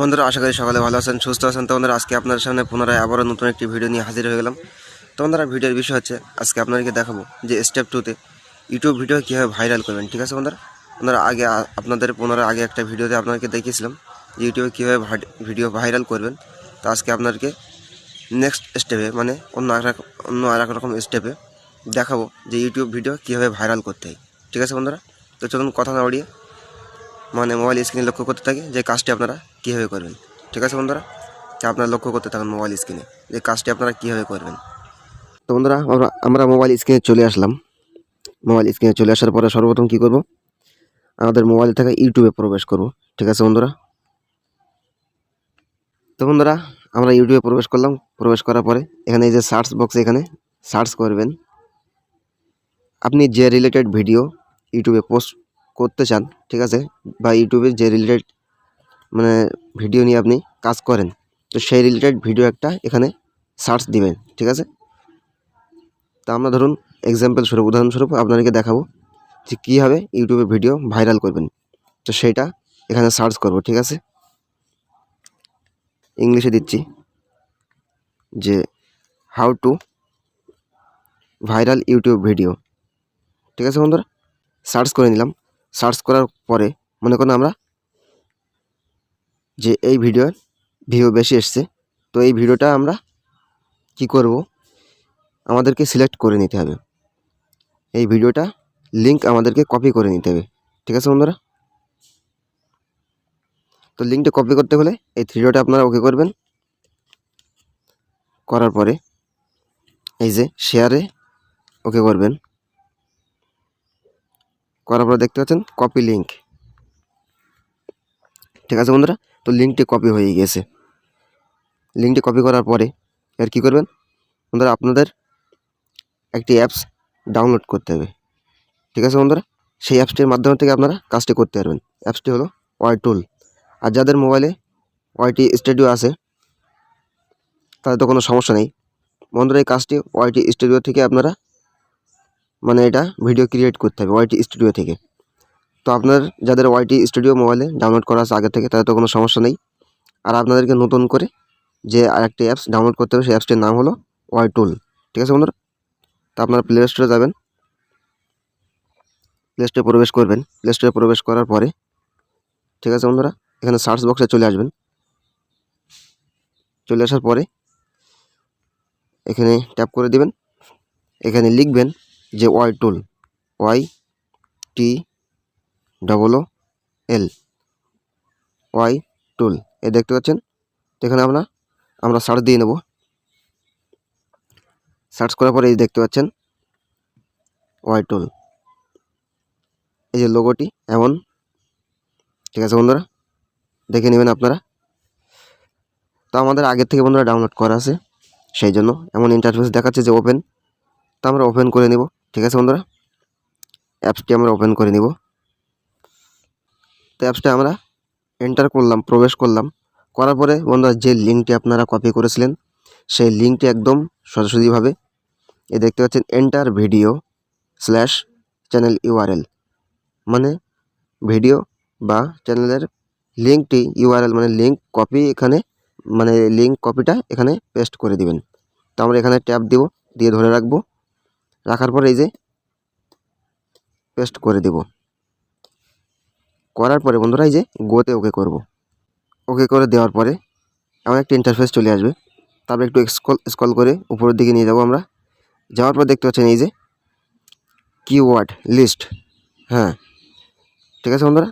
বন্ধুরা, আশা করি সকালে ভালো আছেন, সুস্থ আছেন। তো বন্ধুরা, আজকে আপনার সামনে পুনরায় আবারও নতুন একটি ভিডিও নিয়ে হাজির হয়ে গেলাম। তো বন্ধুরা, ভিডিওর বিষয় হচ্ছে, আজকে আপনাদেরকে দেখাবো যে স্টেপ টুতে ইউটিউব ভিডিও কীভাবে ভাইরাল করবেন, ঠিক আছে বন্ধুরা? বন্ধুরা, আগে আপনাদের পুনরায় আগে একটা ভিডিওতে আপনাদেরকে দেখিয়েছিলাম যে ইউটিউবে কীভাবে ভিডিও ভাইরাল করবেন। তো আজকে আপনাদেরকে নেক্সট স্টেপে মানে অন্য আর অন্য আর রকম স্টেপে দেখাবো যে ইউটিউব ভিডিও কীভাবে ভাইরাল করতে হয়, ঠিক আছে বন্ধুরা? তো চলুন কথা না উড়িয়ে মানে মোবাইল স্ক্রিনে লক্ষ্য করতে থাকি যে কাজটি আপনারা কীভাবে করবেন। ঠিক আছে বন্ধুরা? যা আপনারা লক্ষ্য করতে থাকুন মোবাইল স্ক্রিনে যে কাজটি আপনারা কীভাবে করবেন। তো বন্ধুরা, আমরা আমরা মোবাইল স্ক্রিনে চলে আসলাম। মোবাইল স্ক্রিনে চলে আসার পরে সর্বপ্রথম কী করব? আমাদের মোবাইল থেকে ইউটিউবে প্রবেশ করব। ঠিক আছে বন্ধুরা? তো বন্ধুরা, আমরা ইউটিউবে প্রবেশ করলাম। প্রবেশ করার পরে এখানে এই যে সার্চ বক্সে এখানে সার্চ করবেন। আপনি যে রিলেটেড ভিডিও ইউটিউবে পোস্ট করতে চান ঠিক আছে? বা ইউটিউবে যে রিলেটেড মানে ভিডিও নিয়ে আপনি কাজ করেন, তো সেই রিলেটেড ভিডিও একটা এখানে সার্চ দিবেন, ঠিক আছে? তা আমরা ধরুন এক্সাম্পল স্বরূপ, উদাহরণস্বরূপ আপনাদেরকে দেখাবো যে কীভাবে ইউটিউবে ভিডিও ভাইরাল করবেন। তো সেইটা এখানে সার্চ করব, ঠিক আছে? ইংলিশে দিচ্ছি যে how to viral YouTube video ঠিক আছে বন্ধুরা? সার্চ করে নিলাম। সার্চ করার পরে মনে করেন আমরা যে এই ভিডিওর ভিউ বেশি এসছে, তো এই ভিডিওটা আমরা কি করব? আমাদেরকে সিলেক্ট করে নিতে হবে। এই ভিডিওটা লিংক আমাদেরকে কপি করে নিতে হবে। ঠিক আছে বন্ধুরা? তো লিঙ্কটা কপি করতে হলে এই থ্রি ডটে আপনারা ওকে করবেন। করার পরে এই যে শেয়ারে ওকে করবেন। করার পরে দেখতে পাচ্ছেন কপি লিঙ্ক ঠিক আছে বন্ধুরা? তো লিঙ্কটি কপি হয়ে গিয়েছে লিঙ্কটি কপি করার পরে এর কী করবেন? বন্ধুরা, আপনাদের একটি অ্যাপস ডাউনলোড করতে হবে। ঠিক আছে বন্ধুরা? সেই অ্যাপসটির মাধ্যমে থেকে আপনারা কাজটি করতে পারবেন। অ্যাপসটি হলো ওয়াই টুল আর যাদের মোবাইলে ওয়াইটি স্টুডিও আছে, তাদের তো কোনো সমস্যা নেই। বন্ধুরা, এই কাজটি ওয়াইটি স্টুডিও থেকে আপনারা মানে এটা ভিডিও ক্রিয়েট করতে হবে ওয়াইটি স্টুডিও থেকে। তো আপনার যাদের ওয়াইটি স্টুডিও মোবাইলে ডাউনলোড করা আছে আগে থেকে, তাদের তো কোনো সমস্যা নেই। আর আপনাদেরকে নতুন করে যে আরেকটি অ্যাপস ডাউনলোড করতে হবে, সেই অ্যাপসটির নাম হলো ওয়াই টুল ঠিক আছে বন্ধুরা? তো আপনারা প্লে স্টোরে যাবেন। প্লে স্টোরে প্রবেশ করবেন। প্লে স্টোরে প্রবেশ করার পরে, ঠিক আছে বন্ধুরা? এখানে সার্চ বক্সে চলে আসবেন। চলে আসার পরে, এখানে ট্যাপ করে দিবেন। এখানে লিখবেন যে Y tool, Y T double L, Y tool. এ দেখতে পাচ্ছেন? তো এখানে আমরা আমরা সার্চ দিয়ে নেব। সার্চ করার পরে এই দেখতে পাচ্ছেন? Y tool. এই যে লোগোটি, এমন। ঠিক আছে বন্ধুরা? দেখে নেবেন আপনারা। তো আমাদের আগের থেকে বন্ধুরা ডাউনলোড করা আছে, সেই জন্য এমন ইন্টারফেস দেখাচ্ছে যে ওপেন তো আমরা ওপেন করে নিব। ঠিক আছে বন্ধুরা? অ্যাপসটি আমরা ওপেন করে নিব। তো অ্যাপসটা আমরা এন্টার করলাম, প্রবেশ করলাম। করার পরে বন্ধুরা, যে লিঙ্কটি আপনারা কপি করেছিলেন, সেই লিঙ্কটি একদম সরাসরিভাবে এ দেখতে পাচ্ছেন enter video slash channel URL মানে ভিডিও বা চ্যানেলের লিঙ্কটি ইউআরএল মানে লিঙ্ক কপি এখানে মানে লিঙ্ক কপিটা এখানে পেস্ট করে দিবেন। তো আমরা এখানে ট্যাপ দিব, দিয়ে ধরে রাখব। রাখার পরে এই যে পেস্ট করে দেব। করার পরে বন্ধুরা এই যে গোতে ওকে করব। ওকে করে দেওয়ার পরে এমন একটা ইন্টারফেস চলে আসবে। তারপরে একটু স্কল স্কল করে উপরের দিকে নিয়ে যাব আমরা। যাওয়ার পর দেখতে পাচ্ছেন এই যে কিওয়ার্ড লিস্ট হ্যাঁ ঠিক আছে বন্ধুরা?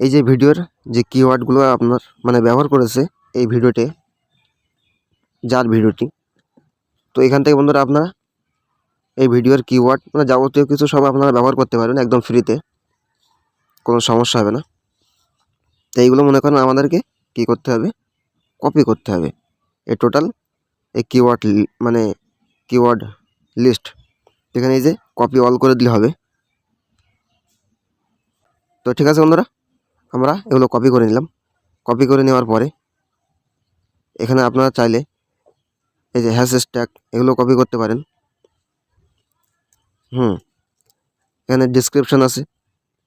এই যে ভিডিওর যে কিওয়ার্ডগুলো আপনার মানে ব্যবহার করেছে এই ভিডিওতে, যার ভিডিওটি। তো এখান থেকে বন্ধুরা আপনারা এই ভিডিওর কিওয়ার্ড মানে যাবতীয় কিছু সব আপনারা ব্যবহার করতে পারবেন একদম ফ্রিতে কোনো সমস্যা হবে না। তো এইগুলো মনে করেন আমাদেরকে কী করতে হবে? কপি করতে হবে। এই টোটাল এই কিওয়ার্ড মানে কিওয়ার্ড লিস্ট এখানে এই যে কপি অল করে দিলে হবে। তো ঠিক আছে বন্ধুরা, আমরা এগুলো কপি করে নিলাম। কপি করে নেওয়ার পরে এখানে আপনারা চাইলে এই যে হ্যাশ ট্যাগ এগুলো কপি করতে পারেন। হুম। এখানে ডিসক্রিপশন আছে।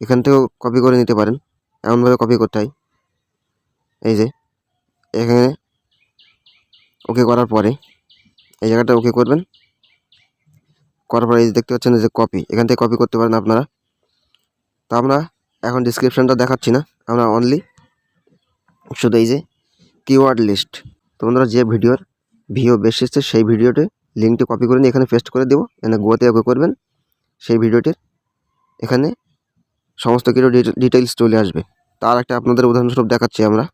এখান থেকেও কপি করে নিতে পারেন। এমনভাবে কপি করতে হয়। এই যে, এখানে ওকে করার পরে এই জায়গাটা ওকে করবেন। করার পরে এই দেখতে পাচ্ছেন যে কপি এখান থেকে কপি করতে পারেন আপনারা। তো আমরা এখন ডিসক্রিপশনটা দেখাচ্ছি না। আমরা অনলি শুধু এই যে কিওয়ার্ড লিস্ট তো বন্ধুরা, যে ভিডিওর ভিও বেশি সেই ভিডিওটি লিঙ্কটি কপি করে নিয়ে এখানে পেস্ট করে দেবো। এখানে গোতে ওকে করবেন। সেই ভিডিওটির এখানে সমস্ত কিছু ডিটেলস চলে আসবে। তার একটা আপনাদের উদাহরণস্বরূপ দেখাচ্ছি আমরা।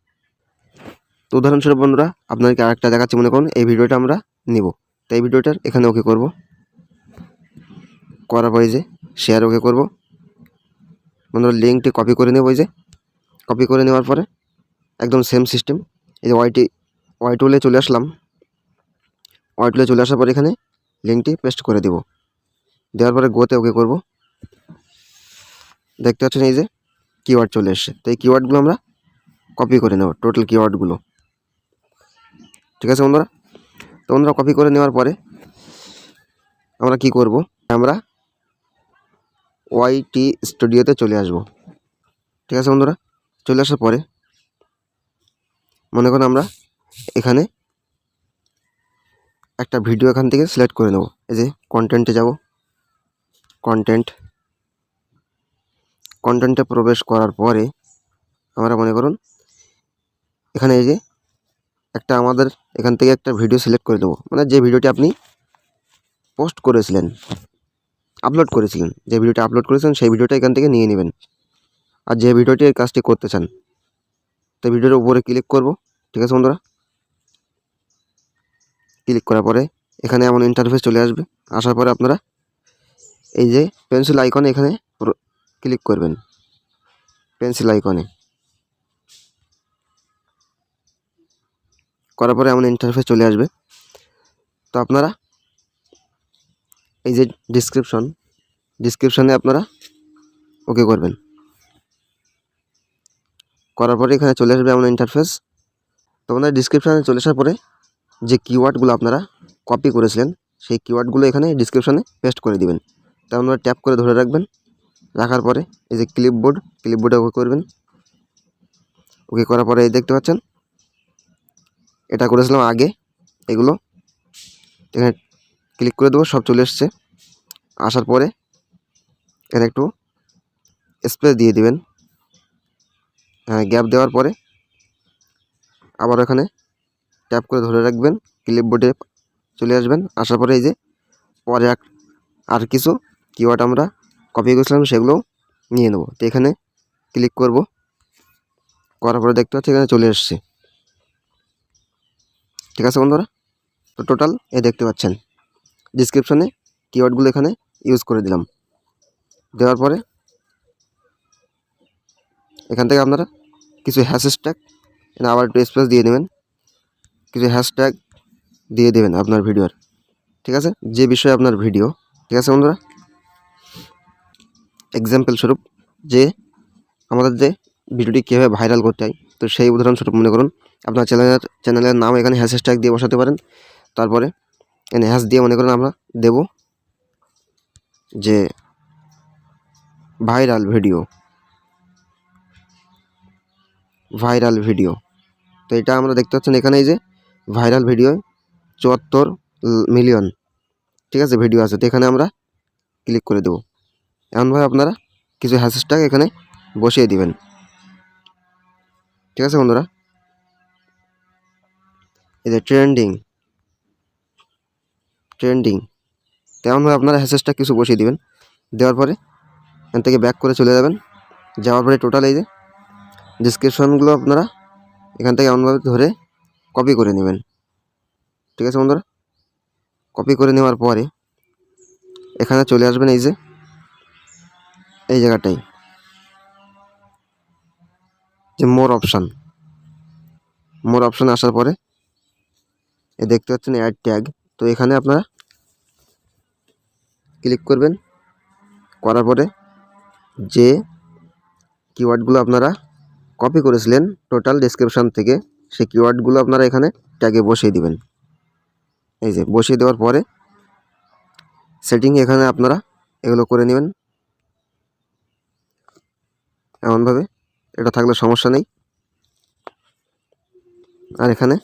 তো উদাহরণস্বরূপ বন্ধুরা, আপনাদেরকে আরেকটা দেখাচ্ছি, মনে করুন, এই ভিডিওটা আমরা নিব। তো এই ভিডিওটার এখানে ওকে করব? করার পরে যে শেয়ার ওকে করব? বন্ধুরা লিঙ্কটি কপি করে নেব ওই যে। কপি করে নেওয়ার পরে একদম সেম সিস্টেম এই যে ওয়াইটি ওয়াই টুলে চলে আসলাম। ওয়াই টুলে চলে আসার পর এখানে লিঙ্কটি পেস্ট করে দেব। দেওয়ার পরে গোতে ওকে করব। দেখতে পাচ্ছেন এই যে কিওয়ার্ড চলে এসছে। তো এই কিওয়ার্ডগুলো আমরা কপি করে নেব টোটাল কিওয়ার্ডগুলো ঠিক আছে বন্ধুরা? তো বন্ধুরা কপি করে নেওয়ার পরে আমরা কি করব? আমরা ওয়াইটি স্টুডিওতে চলে আসব। ঠিক আছে বন্ধুরা? চলে আসার পরে মনে করেন আমরা এখানে একটা ভিডিও এখান থেকে সিলেক্ট করে নেব। এই যে কন্টেন্টে যাব। কন্টেন্ট কন্টেন্টে প্রবেশ করার পরে আমরা মনে করুন, এখানে এই যে একটা আমাদের এখান থেকে একটা ভিডিও সিলেক্ট করে দেবো। মানে যে ভিডিওটি আপনি পোস্ট করেছিলেন আপলোড করেছিলেন, যে ভিডিওটি আপলোড করেছেন সেই ভিডিওটা এখান থেকে নিয়ে নেবেন। আর যে ভিডিওটি এই কাজটি করতে চান, তো ভিডিওর উপরে ক্লিক করব, ঠিক আছে বন্ধুরা? ক্লিক করার পরে এখানে এমন ইন্টারফেস চলে আসবে। আসার পরে আপনারা এই যে পেন্সিল আইকন এখানে ক্লিক করবেন। পেন্সিল আইকনে করার পরে এমন ইন্টারফেস চলে আসবে। তো আপনারা এই যে ডিসক্রিপশন ডিসক্রিপশনে আপনারা ওকে করবেন। করার পরে এখানে চলে আসবে এমন ইন্টারফেস তো আপনারা ডিসক্রিপশানে চলে আসার পরে যে কিওয়ার্ডগুলো আপনারা কপি করেছিলেন, সেই কিওয়ার্ডগুলো এখানে ডিসক্রিপশানে পেস্ট করে দিবেন। তা আপনারা ট্যাপ করে ধরে রাখবেন। রাখার পরে এই যে ক্লিপবোর্ড ক্লিপবোর্ডে ওকে করবেন। ওকে করার পরে এই দেখতে পাচ্ছেন, এটা করেছিলাম আগে, এগুলো। এখানে ক্লিক করে দেবো, সব চলে এসছে। আসার পরে এখানে একটু স্পেস দিয়ে দিবেন। হ্যাঁ গ্যাপ দেওয়ার পরে আবার এখানে ট্যাপ করে ধরে রাখবেন ক্লিপবোর্ডে চলে আসবেন। আসার পরে এই যে পরে আর কিছু কিওয়ার্ড আমরা কপি করেছিলাম সেগুলো নিয়ে নেব। তো এখানে ক্লিক করব। করার পরে দেখতে পাচ্ছি এখানে চলে এসছে। ঠিক আছে বন্ধুরা? তো টোটাল এ দেখতে পাচ্ছেন। ডিসক্রিপশানে কিওয়ার্ডগুলো এখানে ইউজ করে দিলাম। দেওয়ার পরে এখান থেকে আপনারা কিছু হ্যাশট্যাগ এখানে আবার একটু স্পেস দিয়ে দেবেন কিছু হ্যাশট্যাগ দিয়ে দেবেন আপনার ভিডিওর ঠিক আছে? যে বিষয়ে আপনার ভিডিও ঠিক আছে বন্ধুরা? এক্সাম্পল স্বরূপ যে আমাদের যে ভিডিওটি কীভাবে ভাইরাল করতে হয়, তো সেই উদাহরণস্বরূপ মনে করুন, আপনার চ্যানেলের চ্যানেলের নাম এখানে হ্যাশট্যাগ দিয়ে বসাতে পারেন। তারপরে এখানে হ্যাশ দিয়ে মনে করেন আমরা দেব যে ভাইরাল ভিডিও ভাইরাল ভিডিও তো এটা আমরা দেখতে পাচ্ছেন এখানে এই যে ভাইরাল ভিডিও চুয়াত্তর মিলিয়ন ঠিক আছে ভিডিও আছে। তো এখানে আমরা ক্লিক করে দেবো। এমনভাবে আপনারা কিছু হ্যাশট্যাগ এখানে বসিয়ে দিবেন। ঠিক আছে বন্ধুরা? এই যে ট্রেন্ডিং ট্রেন্ডিং তেমনভাবে আপনারা হ্যাশেসটা কিছু বসিয়ে দিবেন। দেওয়ার পরে এখান থেকে ব্যাক করে চলে যাবেন। যাওয়ার পরে টোটাল এই যে ডিসক্রিপশনগুলো আপনারা এখান থেকে এমনভাবে ধরে কপি করে নেবেন। ঠিক আছে বন্ধুরা? কপি করে নেওয়ার পরে এখানে চলে আসবেন এই যে এই জায়গাটাই। যে মোর অপশান। মোর অপশান আসার পরে এ দেখতে পাচ্ছেন অ্যাড ট্যাগ তো এখানে আপনারা ক্লিক করবেন। করার পরে যে কিওয়ার্ডগুলো আপনারা কপি করেছিলেন টোটাল ডিসক্রিপশান থেকে, সেই কিওয়ার্ডগুলো আপনারা এখানে ট্যাগে বসিয়ে দিবেন। এই যে বসিয়ে দেওয়ার পরে সেটিং এখানে আপনারা এগুলো করে নেবেন। এমনভাবে। এটা থাকলে সমস্যা নেই। আর এখানে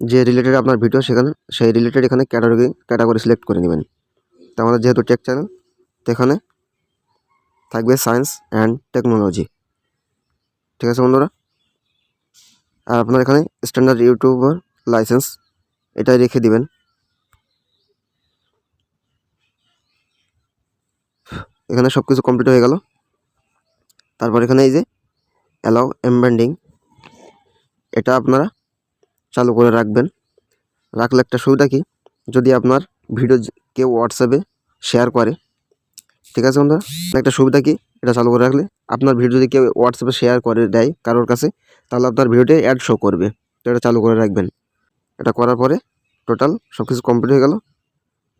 যে রিলেটেড আপনার ভিডিও সেখানে সেই রিলেটেড এখানে ক্যাটাগরি ক্যাটাগরি সিলেক্ট করে নেবেন। তো আমাদের যেহেতু টেক চ্যানেল তো এখানে থাকবে সায়েন্স অ্যান্ড টেকনোলজি ঠিক আছে বন্ধুরা? আর আপনার এখানে স্ট্যান্ডার্ড ইউটিউবার লাইসেন্স এটাই রেখে দিবেন। এখানে সব কিছু কমপ্লিট হয়ে গেল। তারপর এখানে এই যে অ্যালাউ এমব্যান্ডিং এটা আপনারা চালু করে রাখবেন। রাখলে একটা সুবিধা কি? যদি আপনার ভিডিও কেউ হোয়াটসঅ্যাপে শেয়ার করে, ঠিক আছে বন্ধুরা? একটা সুবিধা কি? এটা চালু করে রাখলে আপনার ভিডিও যদি কেউ হোয়াটসঅ্যাপে শেয়ার করে দেয় কারোর কাছে, তাহলে আপনার ভিডিওতে অ্যাড শো করবে। তো এটা চালু করে রাখবেন। এটা করার পরে টোটাল সব কিছু কমপ্লিট হয়ে গেল।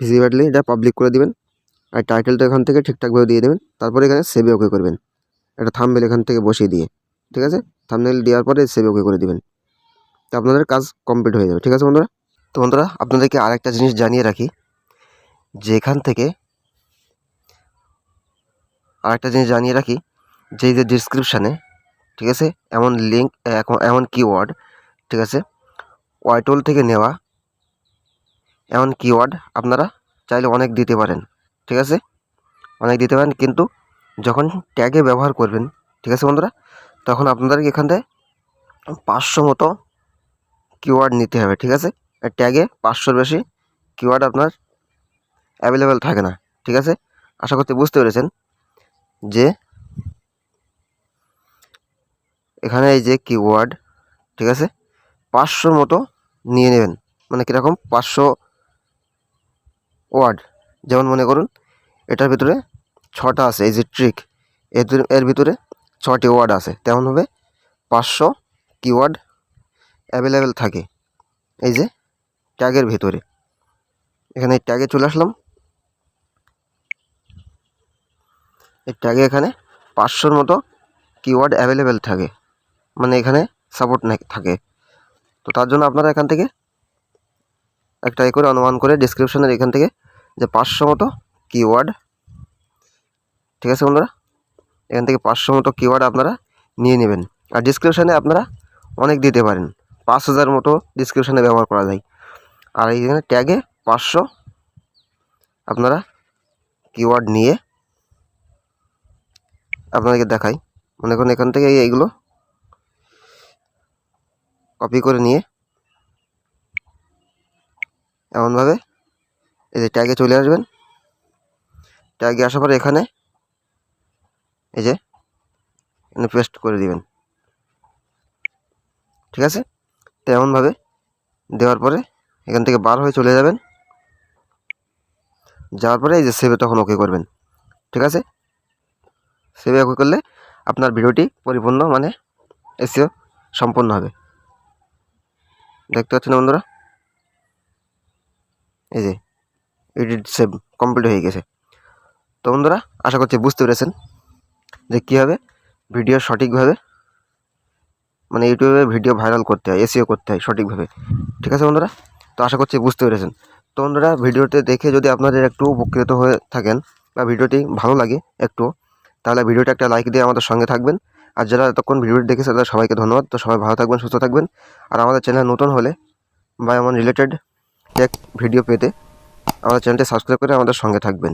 ভিজিবিলি এটা পাবলিক করে দিবেন। আর টাইটেলটা এখান থেকে ঠিকঠাকভাবে দিয়ে দেবেন। তারপরে এখানে সেভে ওকে করবেন। একটা থাম্বেল এখান থেকে বসিয়ে দিয়ে, ঠিক আছে? থাম্বনেল দেওয়ার পরে সেভে ওকে করে দিবেন। তো আপনাদের কাজ কমপ্লিট হয়ে যাবে, ঠিক আছে বন্ধুরা? তো বন্ধুরা, আপনাদেরকে আরেকটা জিনিস জানিয়ে রাখি, যে এখান থেকে আরেকটা জিনিস জানিয়ে রাখি, যে যে ডিসক্রিপশানে ঠিক আছে? এমন লিঙ্ক এমন কিওয়ার্ড ঠিক আছে? ওয়াইটল থেকে নেওয়া এমন কিওয়ার্ড আপনারা চাইলে অনেক দিতে পারেন, ঠিক আছে? অনেক দিতে পারেন, কিন্তু যখন ট্যাগে ব্যবহার করবেন, ঠিক আছে বন্ধুরা? তখন আপনাদের এখান থেকে পাঁচশো মতো কিওয়ার্ড নিতে হবে, ঠিক আছে? ট্যাগে পাঁচশোর বেশি কিওয়ার্ড আপনার অ্যাভেলেবেল থাকে না, ঠিক আছে? আশা করতে বুঝতে পেরেছেন যে এখানে এই যে কিওয়ার্ড ঠিক আছে? পাঁচশোর মতো নিয়ে নেবেন মানে কীরকম? পাঁচশো ওয়ার্ড যেমন মনে করুন, এটার ভিতরে ছটা আছে, এই যে ট্রিক এর এর ভিতরে ছটি ওয়ার্ড আছে তেমনভাবে পাঁচশো কিওয়ার্ড অ্যাভেলেবেল থাকে, এই যে ট্যাগের ভিতরে, এখানে ট্যাগে চলে আসলাম, এই ট্যাগে এখানে পাঁচশোর মতো কিওয়ার্ড অ্যাভেলেবেল থাকে মানে এখানে সাপোর্ট থাকে, তো তার জন্য আপনারা এখান থেকে একটা এ করে অনুমান করে ডিসক্রিপশনের এখান থেকে যে পাঁচশো মতো কিওয়ার্ড ঠিক আছে বন্ধুরা? এখান থেকে পাঁচশো মতো কিওয়ার্ড আপনারা নিয়ে নেবেন। আর ডিসক্রিপশানে আপনারা অনেক দিতে পারেন। পাঁচ হাজার মতো ডিসক্রিপশানে ব্যবহার করা যায়। আর এইখানে ট্যাগে পাঁচশো আপনারা কিওয়ার্ড নিয়ে আপনাদেরকে দেখাই। মনে করুন এখান থেকে এইগুলো কপি করে নিয়ে এমনভাবে এই যে ট্যাগে চলে আসবেন। ট্যাগে আসার পরে এখানে এই যে, এখানে পেস্ট করে দিবেন। ঠিক আছে? তো এমনভাবে দেওয়ার পরে এখান থেকে বার হয়ে চলে যাবেন। যাওয়ার পরে এই যে সেভে তখন ওকে করবেন। ঠিক আছে? সেভে ওকে করলে আপনার ভিডিওটি পরিপূর্ণ মানে এসিও সম্পন্ন হবে। দেখতে পাচ্ছেন বন্ধুরা? এই যে এডিট সেভ কমপ্লিট হয়ে গেছে। তো বন্ধুরা, আশা করছি বুঝতে পেরেছেন। যে কীভাবে ভিডিও সঠিকভাবে মানে ইউটিউবে ভিডিও ভাইরাল করতে হয় এসিও করতে হয় সঠিকভাবে। ঠিক আছে বন্ধুরা? তো আশা করছি বুঝতে পেরেছেন। তো বন্ধুরা ভিডিওতে দেখে যদি আপনাদের একটু উপকৃত হয়ে থাকেন বা ভিডিওটি ভালো লাগে একটু, তাহলে ভিডিওটা একটা লাইক দিয়ে আমাদের সঙ্গে থাকবেন। আর যারা এতক্ষণ ভিডিওটি দেখেছে, তাদের সবাইকে ধন্যবাদ। তো সবাই ভালো থাকবেন, সুস্থ থাকবেন। আর আমাদের চ্যানেল নতুন হলে বা এমন রিলেটেড টেক ভিডিও পেতে আমাদের চ্যানেলটি সাবস্ক্রাইব করে আমাদের সঙ্গে থাকবেন।